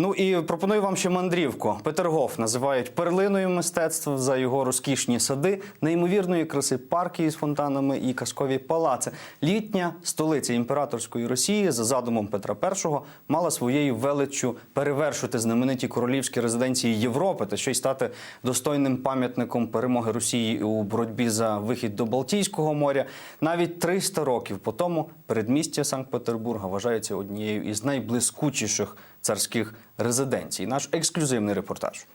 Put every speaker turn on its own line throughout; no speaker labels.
Ну і пропоную вам ще мандрівку. Петергоф називають перлиною мистецтва за його розкішні сади, неймовірної краси парки із фонтанами і казкові палаци. Літня столиця імператорської Росії за задумом Петра І мала своєю величчю перевершити знамениті королівські резиденції Європи та ще й стати достойним пам'ятником перемоги Росії у боротьбі за вихід до Балтійського моря. Навіть 300 років по тому передмістя Санкт-Петербурга вважається однією із найблискучіших царських резиденцій. Наш ексклюзивний репортаж.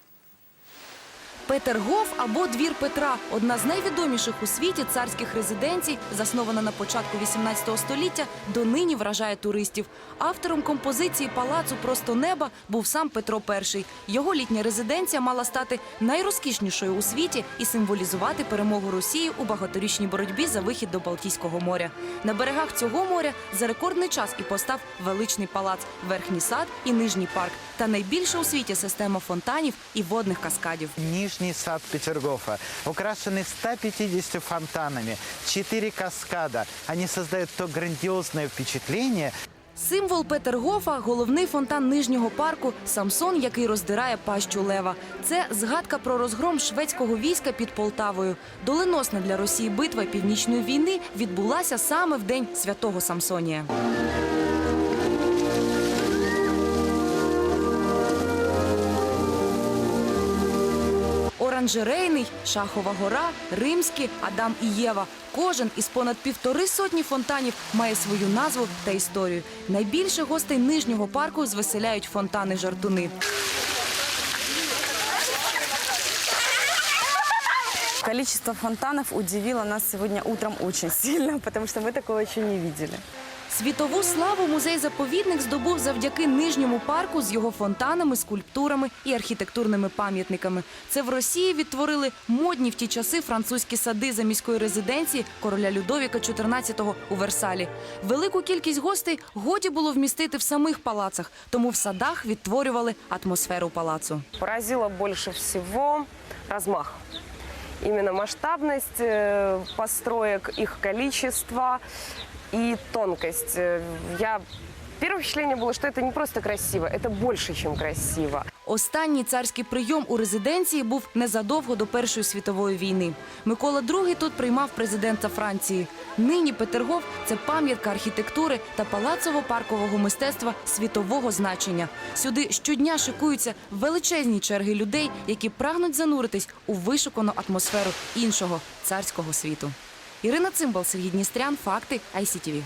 Петергоф або двір Петра одна з найвідоміших у світі царських резиденцій, заснована на початку 18 століття, донині вражає туристів. Автором композиції палацу Просто неба був сам Петро І. Його літня резиденція мала стати найрозкішнішою у світі і символізувати перемогу Росії у багаторічній боротьбі за вихід до Балтійського моря. На берегах цього моря за рекордний час і постав величний палац, верхній сад і нижній парк та найбільша у світі система фонтанів і водних каскадів.
Нижний сад Петергофа, украшенный 150 фонтанами, 4 каскада. Они создают то грандиозное впечатление,
Символ Петергофа головний фонтан нижнього парку Самсон, який роздирає пащу лева. Це згадка про розгром шведського війська під Полтавою. Доленосна для Росії битва північної війни відбулася саме в день святого Самсонія. Оранжерейний, Шахова гора, Римський, Адам і Єва. Кожен із понад півтори сотні фонтанів має свою назву та історію. Найбільше гостей нижнього парку звеселяють фонтани-жартуни.
Количество фонтанов удивило нас сегодня утром очень сильно, потому что мы такого еще не видели.
Світову славу музей-заповідник здобув завдяки нижньому парку з його фонтанами, скульптурами і архітектурними пам'ятниками. Це в Росії відтворили модні в ті часи французькі сади за міської резиденції короля Людовіка XIV у Версалі. Велику кількість гостей годі було вмістити в самих палацах, тому в садах відтворювали атмосферу палацу.
Поразило больше всего размах Именно масштабность э, построек, их количество и тонкость. Э, Я... Первое впечатление было, что это не просто красиво, это больше, чем красиво.
Останній царський прийом у резиденції був незадовго до Першої світової війни. Микола II тут приймав президента Франції. Нині Петергоф це пам'ятка архітектури та палацово-паркового мистецтва світового значення. Сюди щодня шикуються величезні черги людей, які прагнуть зануритись у вишукану атмосферу іншого царського світу. Ірина Цимбал, Сергій Дністрян, факти ICTV.